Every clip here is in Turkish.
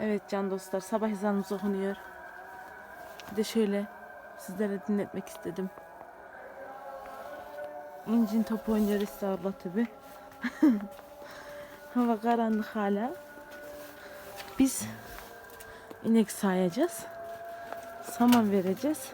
Evet can dostlar sabah ezanımız okunuyor. Bir de şöyle sizlere dinletmek istedim. İncin top oynuyor estağfurullah tabi. Hava karanlık hala. Biz inek sayacağız. Saman vereceğiz.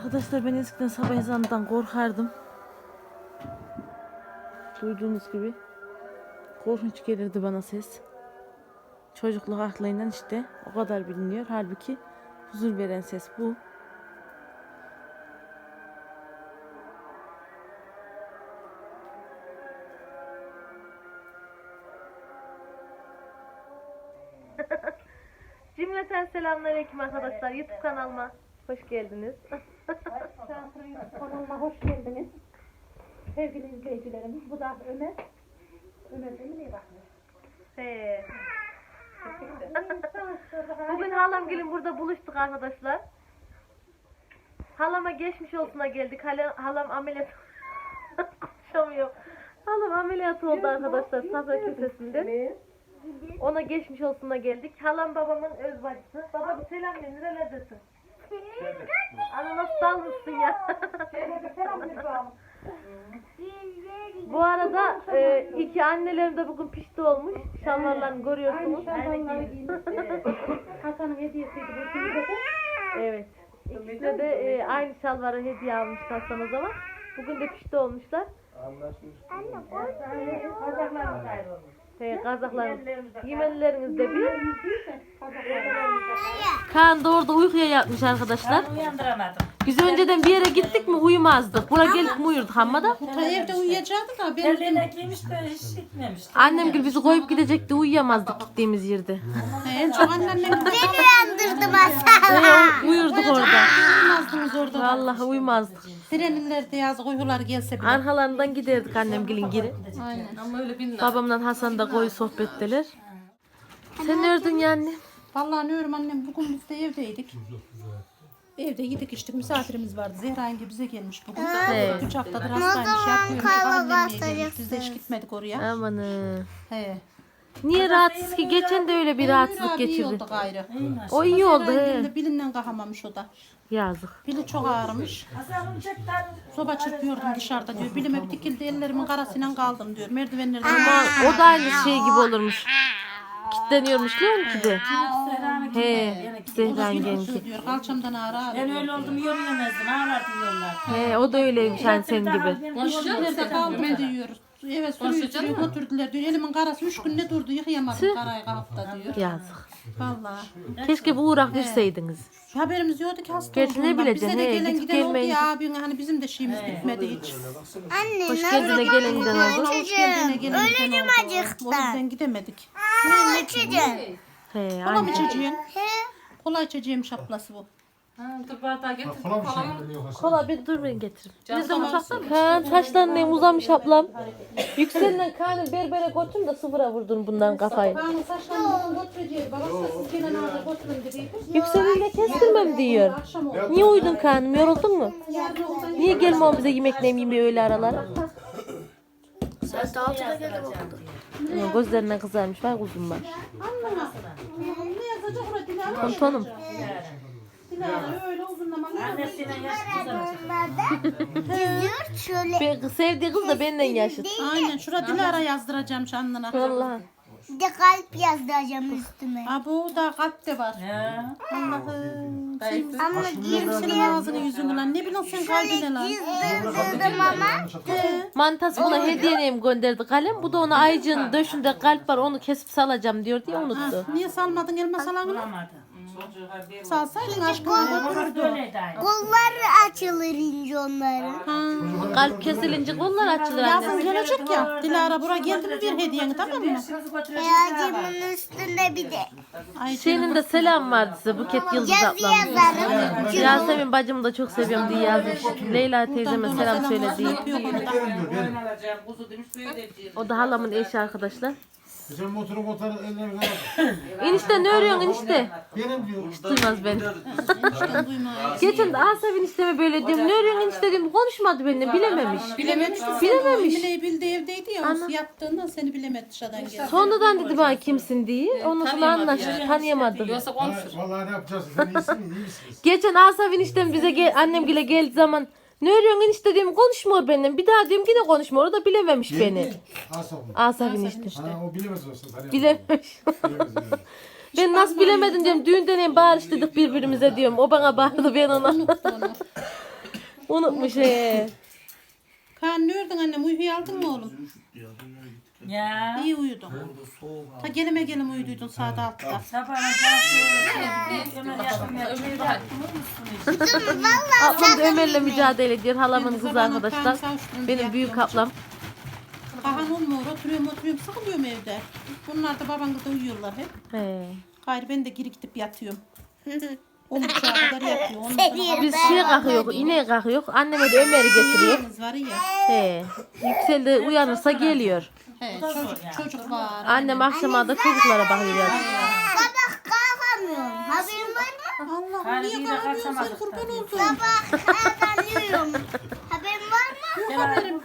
Arkadaşlar ben eskiden sabah ezanından korkardım. Duyduğunuz gibi korkunç gelirdi bana ses. Çocukluk aklıyla işte o kadar biliniyor. Halbuki huzur veren ses bu. Cümleten selamünaleyküm arkadaşlar. YouTube kanalıma hoş geldiniz. Kanalıma hoş geldiniz. Sevgili izleyicilerimiz. Bu da Ömer. Ömer değil mi? Niye bakmıyor? He. Bugün halam gelin burada buluştuk arkadaşlar. Halama geçmiş olsuna geldik. Hala, halam ameliyat konuşamıyor. Halam ameliyat oldu arkadaşlar safra kesesinde. Ona geçmiş olsuna geldik. Halam babamın öz bacısı. Baba bir selam verin. Nerelerdesin? Ananas dalmışsın ya. Bu arada e, iki annelerim de bugün pişti olmuş. Şalvarlarını görüyorsunuz. Hasan'ın hediyesiydi bu de. Evet. İkisine de e, aynı şalvarı hediye almış Hasan o zaman. Bugün de pişti olmuşlar. Pazarlarımız ayrılmış. He, kazaklarımız. Yemenleriniz de bir. Kaan da orada uykuya yatmış arkadaşlar. Uyandıramadım. Biz önceden bir yere gittik mi uyumazdık. Buraya gelip mi uyurduk amma da. Ta evde uyuyacaktı da ben Terliğine giymiş de hiç gitmemiş. Annem gibi bizi koyup gidecekti uyuyamazdık gittiğimiz yerde. en çok anneannem Ee, uyurduk orada. uyumazdınız orada. Vallahi uyumazdık. Trenlerde yazık uykular gelse bile. Arkalarından giderdik annem gelin geri. Aynen. Babamla Hasan da koyu sohbetteler. Sen neredin yani? Vallahi ne diyorum annem bugün biz de evdeydik. Evde yedik içtik misafirimiz vardı. Zehra yenge bize gelmiş bugün. Evet. Üç haftadır hastaymış yatmıyormuş. Annemle gelmiş. Biz de hiç gitmedik oraya. Amanı. He. Niye rahatsız ki? Geçen de öyle bir rahatsızlık Abi iyi geçirdi. oldu gayrı. O iyi oldu he. bilinden kalkamamış o da. Yazık. Bili çok ağrımış. Soba çırpıyordum dışarıda diyor. Bilim hep dikildi ellerimin karasıyla kaldım diyor. Merdivenlerden Ama o da aynı şey gibi olurmuş. Kitleniyormuş mu ki de? He. Zehra yengenki. Diyor. Kalçamdan ağrı ağrıyor. Ben öyle oldum yürüyemezdim. Ağlardım yollar. He o da öyleymiş hani senin gibi. Nerede kaldım diyor. Eve sürüyor sürüyor götürdüler diyor. Elimin karası üç gün ne durdu yıkayamadım karayı kalkıp da diyor. Yazık. Vallahi. Keşke bu uğrak verseydiniz. Haberimiz yoktu ki hasta Gerçi ne olduğundan. Bize de he, gelen gidip giden oldu ya abin hani bizim de şeyimiz bitmedi hiç. Hoş geldine gelen giden oldu. Hoş geldine gelen giden oldu. O yüzden gidemedik. He Kola mı aynen. içeceğim? Kola içeceğim şaplası bu. Dur bardağı getir. Kola bir dur ben getireyim. De mutfakta mı? Kaan saçların ne uzamış ablam. Yükselinden Kaan'ı berbere götürün de sıfıra vurdun bundan kafayı. Kaan'ın saçlarını götüreceğiz. Babası da siz gelen ağda götürün dediydi. Yükseliyle kestirmem diyor. Akşam oldu. Niye uyudun Kaan'ım yoruldun mu? Yarın okuldan Niye gelme bize yemek neyim yemeği öyle aralara? Ya, Gözlerine kızarmış var kuzum var. Ne yazacak orada dili Tontonum. Dilara öyle uzunlamalı. Annesiyle yaşlı kızım. Diyor şöyle Ben, sevdiği kız da benden yaşıt. Aynen şura Dilara yazdıracağım şanlına. Vallahi. bir de kalp yazdıracağım üstüme. Aa bu da kalp de var. Allah'ım. Ama senin gizli ağzını yüzünü lan. Ne bileyim sen kalbine lan. yazdırdım ama Mantas buna hediyeleyim gönderdi kalem. Bu da ona ayıcığın döşünde kalp var onu kesip salacağım diyor diye unuttu. Niye salmadın elma salanını? Bulamadı. Salsaydın aynı. kolları açılır ince onların. Kalp kesilince kollar açılır Yazın anne. gelecek ya. Dilara buraya geldi mi bir hediyeni tamam mı? Beyazımın üstünde bir de Ay Şeyinin de selam vardı size Buket Yıldız yazı ablam. yazarım. Yasemin bacımı da çok seviyorum diye yazmış. Leyla teyzeme selam söyle diye. O da halamın eşi arkadaşlar. Sen motoru motoru ellerine kadar. Enişte ne örüyorsun enişte? Benim diyor. Duymaz beni. Geçen de Asaf enişteme böyle diyorum. Ne örüyorsun enişte diyorum. Konuşmadı benimle bilememiş. Bilememiş. Bilememiş. Emine'yi bildi evdeydi ya. o Yattığından seni bilemedi dışarıdan geldi. Sonradan dedi bana kimsin diye. Ondan sonra anlaştık tanıyamadı. Vallahi, vallahi ne yapacağız? Sen iyisin mi? İyi misiniz? Geçen Asaf eniştem bize gel, annem bile geldiği zaman ne örüyorsun enişte diyorum konuşmuyor benimle. Bir daha diyorum yine konuşmuyor. O da bilememiş beni. Asaf mı? Asaf enişte. Ha o bilemez olsun. Tanıyamaz. Bilememiş. Bilemez yani. ben nasıl bilemedim diyorum. Düğünden hem bağırıştık birbirimize diyorum. O bana bağırdı ben ona. Unutmuş he. Kaan ne ördün annem? Uykuyu aldın mı oğlum? Ya. İyi uyudun. Ta gelime gelim uyuduydun saat altıda. Sabahına calsı. Ömer. Ablam da Ömer'le mücadele ediyor. Halamın kızı arkadaşlar. Benim büyük ablam. Kahan olmuyor. Oturuyorum oturuyorum sıkılıyorum evde. Bunlar da baban da uyuyorlar hep. He. Gayrı ben de geri gidip yatıyorum. On buçuğa kadar yatıyor. Ondan sonra Biz şey kalkıyor, ineğe kalkıyor. Anneme de Ömer'i getiriyor. kız var ya. He. Yüksel de uyanırsa geliyor. He, çocuk, çocuk var. Annem akşama da çocuklara bakıyor. yani. Sabah kalkamıyorum. Haberin var mı? Allah'ım niye bir de kalkamıyorsun sen kaçamadık kurban tabii. oldum. Sabah kalkamıyorum. Haberin var mı?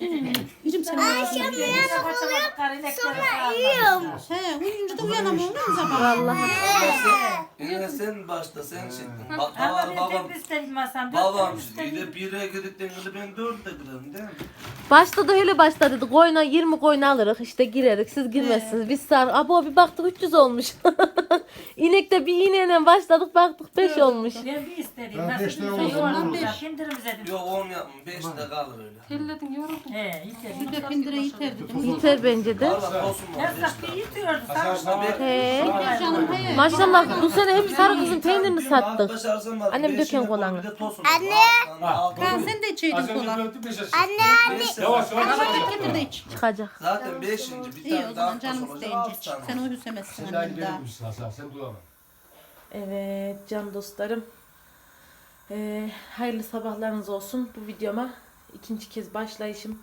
Yüzüm seni Akşam uyanıp Kaçamadıkları inekleri sağlam. uyuyorum. He uyuyunca da uyanamıyorum lan sabah. Vallahi. Yine sen başta sen şittin. Bak babam babam babam bir de bire gidikten gidip ben dörtte giderim değil mi? Başta da öyle başladı. dedi. Koyuna 20 koyun alırız işte girerik. Siz girmezsiniz. Biz sar. Abo bir baktık 300 olmuş. İnekte bir iğneyle başladık baktık 5 olmuş. Ben bir istedim. Ben Nasıl beşte bir olsun, şey olur. olmayacak. Kindirimiz dedim. Yok on yapma beşte kalır öyle. He, istedim. Bir de pindire yeter dedim. Yeter bence de. Bir yitiyordu. He. Canım he. Maşallah bu sene hep sarı kızın peynirini sattık. Annem Annem döken kolanı. Anne. Kaan sen de içeydin kola. Anne anne. Kapat getir de iç. Çıkacak. Zaten beşinci bir İyi o tane zaman daha canım isteyince. Sen Sen aynı annem daha. Sen duyamam. Evet can dostlarım. Ee, hayırlı sabahlarınız olsun. Bu videoma ikinci kez başlayışım.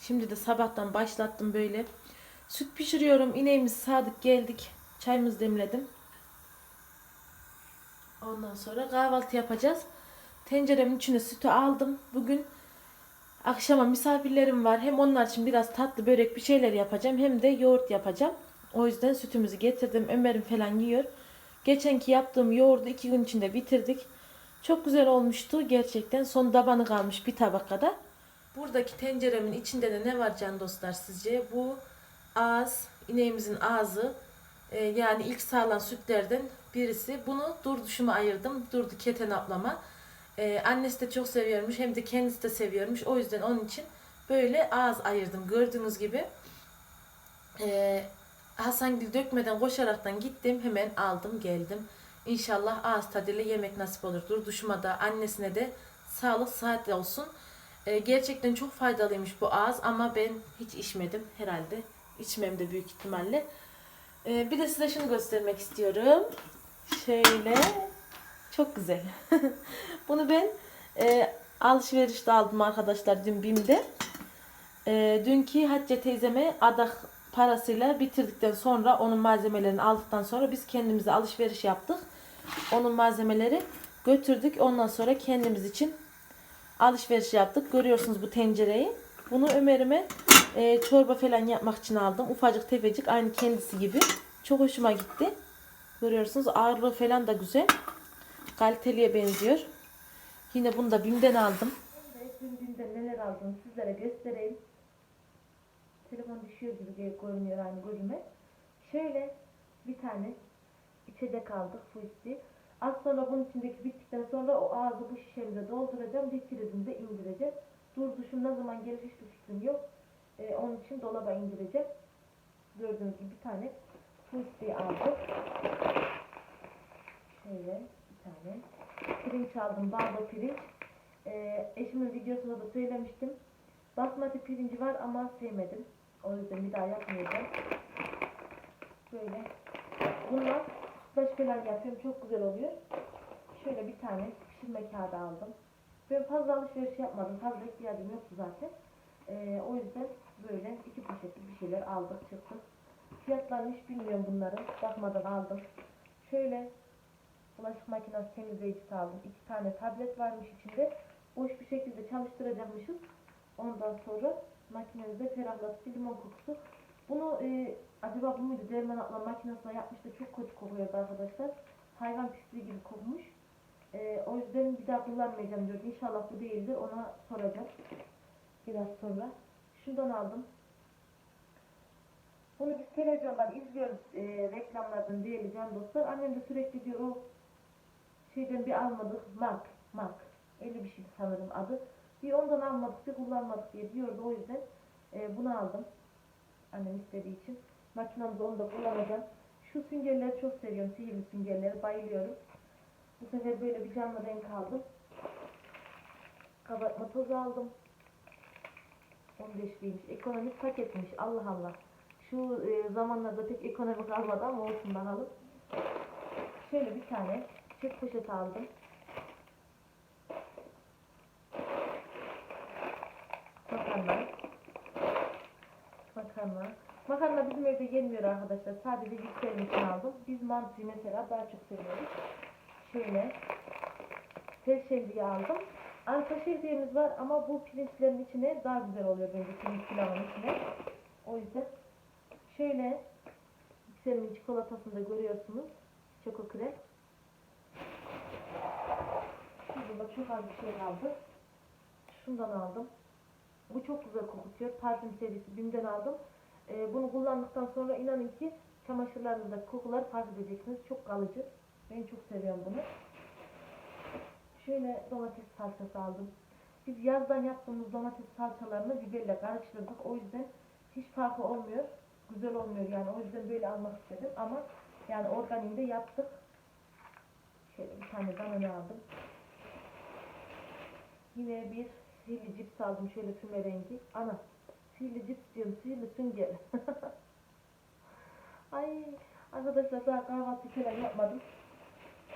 Şimdi de sabahtan başlattım böyle. Süt pişiriyorum. İneğimiz sadık geldik. Çayımızı demledim. Ondan sonra kahvaltı yapacağız. Tenceremin içine sütü aldım. Bugün akşama misafirlerim var. Hem onlar için biraz tatlı börek bir şeyler yapacağım. Hem de yoğurt yapacağım. O yüzden sütümüzü getirdim. Ömer'im falan yiyor. Geçenki yaptığım yoğurdu iki gün içinde bitirdik. Çok güzel olmuştu gerçekten. Son tabanı kalmış bir tabak kadar. Buradaki tenceremin içinde de ne var can dostlar sizce? Bu ağız, ineğimizin ağzı. Ee, yani ilk sağlan sütlerden birisi. Bunu durduşuma ayırdım. Durdu keten ablama. Ee, annesi de çok seviyormuş. Hem de kendisi de seviyormuş. O yüzden onun için böyle ağız ayırdım. Gördüğünüz gibi. Ee, Hasangil dökmeden koşaraktan gittim. Hemen aldım geldim. İnşallah ağız tadıyla yemek nasip olur. Durduşuma da annesine de sağlık sıhhat olsun. Ee, gerçekten çok faydalıymış bu ağız ama ben hiç içmedim herhalde. İçmem de büyük ihtimalle. Ee, bir de size şunu göstermek istiyorum. Şöyle. Çok güzel. Bunu ben e, alışverişte aldım arkadaşlar dün BİM'de. E, dünkü Hatice teyzeme adak parasıyla bitirdikten sonra onun malzemelerini aldıktan sonra biz kendimize alışveriş yaptık. Onun malzemeleri götürdük. Ondan sonra kendimiz için alışveriş yaptık. Görüyorsunuz bu tencereyi. Bunu Ömer'ime e, çorba falan yapmak için aldım. Ufacık tefecik aynı kendisi gibi. Çok hoşuma gitti. Görüyorsunuz ağırlığı falan da güzel. Kaliteliye benziyor. Yine bunu da BİM'den aldım. BİM'den neler aldım sizlere göstereyim. Telefon düşüyor gibi görünüyor aynı gözüme. Şöyle bir tane içecek aldık fuisti. Az sonra bunun içindeki bittikten sonra o ağzı bu şişemize dolduracağım. Vitrinimize indireceğim. Dur duşum ne zaman gelir hiçbir fikrim yok. Ee, onun için dolaba indireceğim. Gördüğünüz gibi bir tane fuisti aldım. Şöyle bir tane. Pirinç aldım. Baldo pirinç. Ee, eşimin videosunda da söylemiştim. Basmati pirinci var ama sevmedim. O yüzden bir daha yapmayacağım. Böyle. Bunlar falan yapıyorum. Çok güzel oluyor. Şöyle bir tane pişirme kağıdı aldım. Ben fazla alışveriş yapmadım. Fazla ihtiyacım yoktu zaten. Ee, o yüzden böyle iki poşetli bir şeyler aldık çıktık. Fiyatlarını hiç bilmiyorum bunların. Bakmadan aldım. Şöyle bulaşık makinesi temizleyicisi aldım. İki tane tablet varmış içinde. Boş bir şekilde çalıştıracakmışız. Ondan sonra makinemizde ferahlatıcı limon kokusu. Bunu e, acaba bu muydu? Derman abla makinesine yapmış da çok kötü kokuyordu arkadaşlar. Hayvan pisliği gibi kokmuş. E, o yüzden bir daha kullanmayacağım diyor. İnşallah bu değildir. Ona soracağım. Biraz sonra. Şundan aldım. Bunu biz televizyondan izliyoruz e, reklamlardan değerli can dostlar. Annem de sürekli diyor o şeyden bir almadık. Mark. Mark. Öyle bir şeydi sanırım adı. Bir ondan almadık bir kullanmadık diye diyordu. O yüzden e, bunu aldım. Annem istediği için. Makinamda onu da kullanacağım. Şu süngerleri çok seviyorum. Sihirli süngerleri. Bayılıyorum. Bu sefer böyle bir canlı renk aldım. Kabartma tozu aldım. 15'liymiş. Ekonomik paketmiş. Allah Allah. Şu e, zamanlarda pek ekonomik almadı ama olsun bakalım. Şöyle bir tane çift poşet aldım. Makarna. Makarna. Makarna bizim evde yenmiyor arkadaşlar. Sadece yükselmek için aldım. Biz mantıyı mesela daha çok seviyoruz. Şöyle. Şehriye aldım. Arka şehriyemiz var ama bu pirinçlerin içine daha güzel oluyor bence pirinç pilavın içine. O yüzden şöyle yükselimin çikolatasını da görüyorsunuz. Çoko krem. Şurada çok az bir şey kaldı. Şundan aldım. Bu çok güzel kokutuyor. Parfüm serisi BİM'den aldım. Ee, bunu kullandıktan sonra inanın ki çamaşırlarınızdaki kokuları fark edeceksiniz. Çok kalıcı. Ben çok seviyorum bunu. Şöyle domates salçası aldım. Biz yazdan yaptığımız domates salçalarını biberle karıştırdık. O yüzden hiç farkı olmuyor. Güzel olmuyor yani. O yüzden böyle almak istedim. Ama yani organiğinde yaptık. Şöyle bir tane banana aldım. Yine bir sihirli cips aldım. Şöyle füme rengi. Ana. Sihirli cips diyorum. Sihirli sünger. Ay arkadaşlar daha kahvaltı falan yapmadım.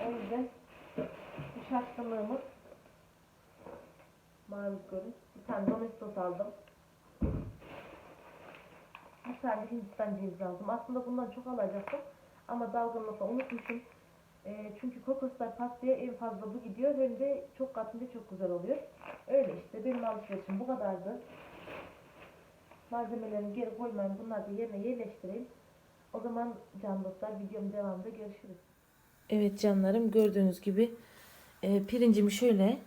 O yüzden bu şaşkınlığımı maruz görün. Bir tane domestos aldım. Bir tane Hindistan cevizi aldım. Aslında bundan çok alacaktım. Ama dalgınlıkla unutmuşum. E, çünkü kokoslar pastaya en fazla bu gidiyor. Hem de çok katınca çok güzel oluyor. Öyle işte benim alışverişim bu kadardı. Malzemelerimi geri koymayın. Bunları da yerine yerleştireyim. O zaman can dostlar videomun devamında görüşürüz. Evet canlarım gördüğünüz gibi e, pirincimi şöyle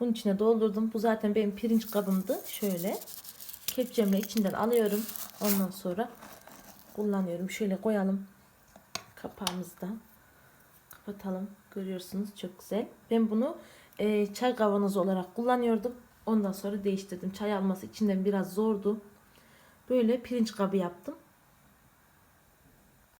bunun içine doldurdum. Bu zaten benim pirinç kabımdı. Şöyle kepçemle içinden alıyorum. Ondan sonra kullanıyorum. Şöyle koyalım. Kapağımızı da kapatalım. Görüyorsunuz çok güzel. Ben bunu e, çay kavanozu olarak kullanıyordum. Ondan sonra değiştirdim. Çay alması içinden biraz zordu. Böyle pirinç kabı yaptım.